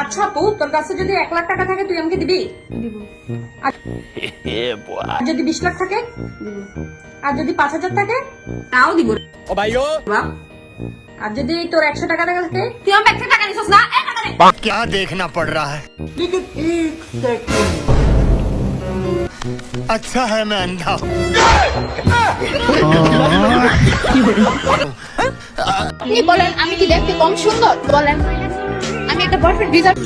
আচ্ছা আপু তোর কাছে যদি এক লাখ টাকা থাকে তুই আমাকে দিবি দিব আর আর যদি বিশ লাখ থাকে দিব আর যদি পাঁচ হাজার থাকে তাও দিব ও ভাইও বাহ। আর যদি তোর একশো টাকা টাকা থাকে তুই আমার ব্যাগ থেকে টাকা নিছিস না এই টাকা নে। क्या देखना पड़ रहा है अच्छा है मैं अंधा हूँ আপনি বলেন আমি কি দেখতে কম সুন্দর বলেন আমি একটা বয়ফ্রেন্ড ডিজার্ভ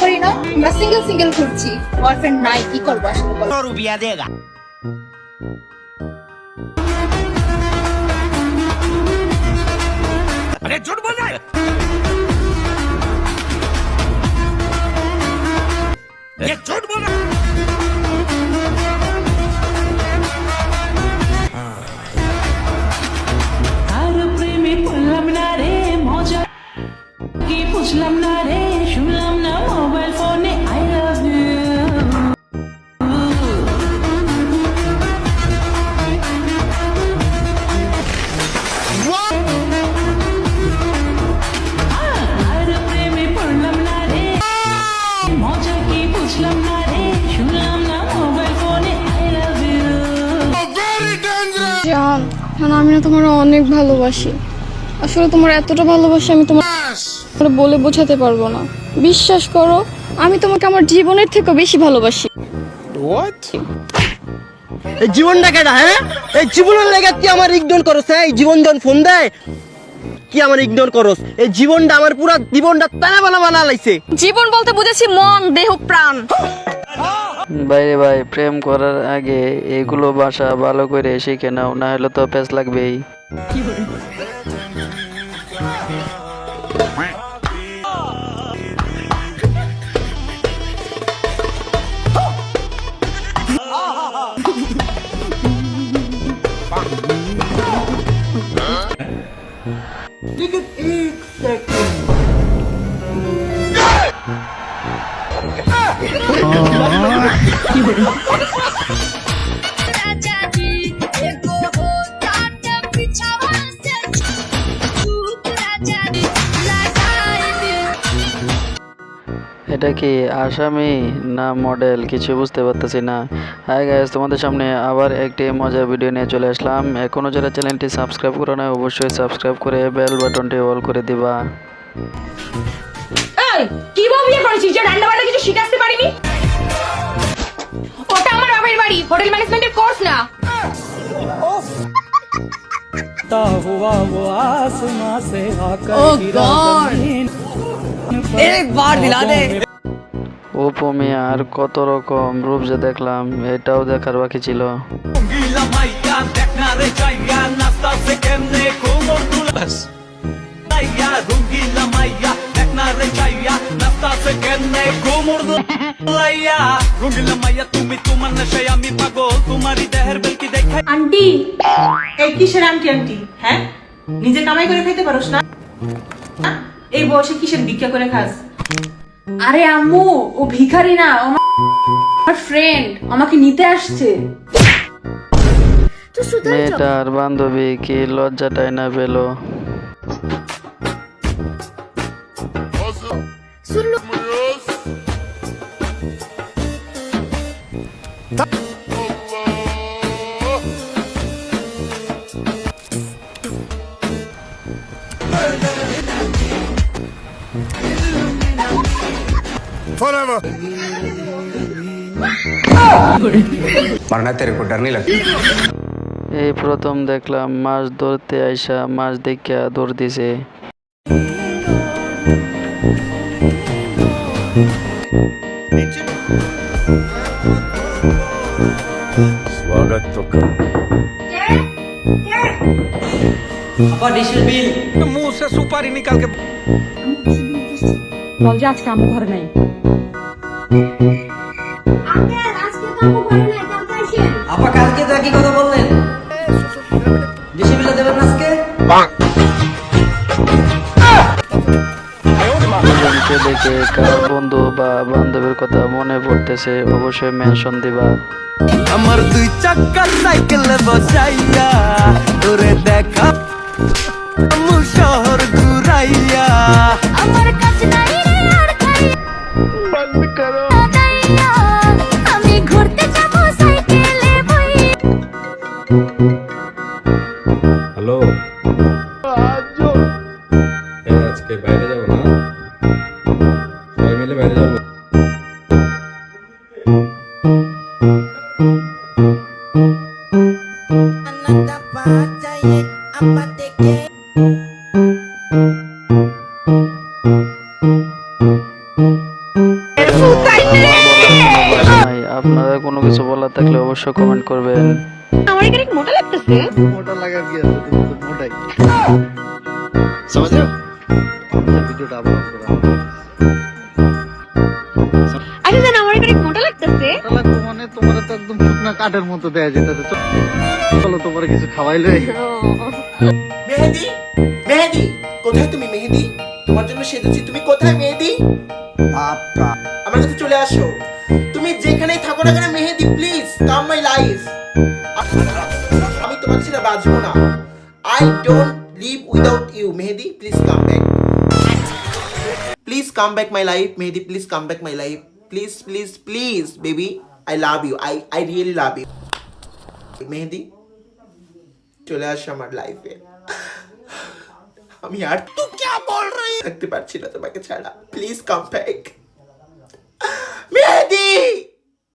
করি না আমরা সিঙ্গেল সিঙ্গেল ঘুরছি বয়ফ্রেন্ড নাই কি করবো আসলে বলো सौ रुपया देगा अरे झूठ बोल रहा है ये झूठ बोल না তোমার অনেক ভালোবাসি। আসলে তোমার এতটা ভালোবাসি আমি তোমার তোমার বলে বোঝাতে পারব না। বিশ্বাস করো আমি তোমাকে আমার জীবনের থেকেও বেশি ভালোবাসি। এই জীবনটা কেটা হ্যাঁ? এই জীবনের লেগে তুই আমার ইগনোর করস হ্যাঁ? এই জীবন যখন ফোন দেয় কি আমার ইগনোর করস? এই জীবনটা আমার পুরা জীবনটা তানা বানা বানা লাইছে। জীবন বলতে বুঝেছি মন দেহ প্রাণ। বাইরে ভাই, প্রেম করার আগে এগুলো ভাষা ভালো করে শিখে নাও, না হলে তো পেস লাগবেই। এটা কি আসামি না মডেল? কিছু বুঝতে পারতেছি না। হাই গাইস তোমাদের সামনে আবার একটি মজার ভিডিও নিয়ে চলে আসলাম। এখনও যারা চ্যানেলটি সাবস্ক্রাইব করে না অবশ্যই সাবস্ক্রাইব করে বেল বাটনটি অল করে দিবা। এই, কি বিয়ে করেছিস? যে রান্না বান্না কিছু শিখাতে পারিনি? ওটা আমার বাড়ি। হোটেল ম্যানেজমেন্টের কোর্স না। উপমে আর কত রকম রূপ যে দেখলাম এটাও দেখার বাকি ছিল। এই হ্যাঁ? এই বয়সে কিসের ভিক্ষা করে খাস? আরে আম্মু ও ভিখারি না আমার ফ্রেন্ড আমাকে নিতে আসছে। মেয়েটার বান্ধবী কি লজ্জাটাই না পেল? Forever. मरना तेरे को डर नहीं लगता এই প্রথম দেখলাম মাছ ধরতে আইসা মাছ দেখিয়া দৌড় দিছে स्वागत तो कर मुंह से सुपारी निकाल के বল যে আজকে আমি ঘরে নাই আপা কালকে তো একই কথা বললেন। বেশি বিলা দেবেন আজকে? দুজনকে দেখে কার বন্ধু বা বান্ধবীর কথা মনে পড়তেছে অবশ্যই মেনশন দিবা। আমার দুই চাক্কা সাইকেল বসাইয়া তোরে দেখা হ্যালো? আজকে বাইরে না? সবাই মিলে বাইরে আপনারা কোনো কিছু বলার থাকলে অবশ্যই কমেন্ট করবেন। আমার এখানে মোটা লাগতেছে? মোটা লাগার কি আছে তুমি তো মোটাই। সমাজে আচ্ছা, আমার কোথায় তুমি কাছে চলে আসো। তুমি যেখানেই থাকো না কেন মেহেদি প্লিজ কাম মাই লাইফ আমি তোমার ছেড়ে বাঁচবো না। I don't live without you Mehedi please come back please come back my life Mehedi please come back my life please please please baby I love you I I really love you Mehedi, চলে আস আমার লাইফে আমি আর তুই কি বল রই থাকতে পারছি না তোমাকে ছাড়া। Please come back Mehedi!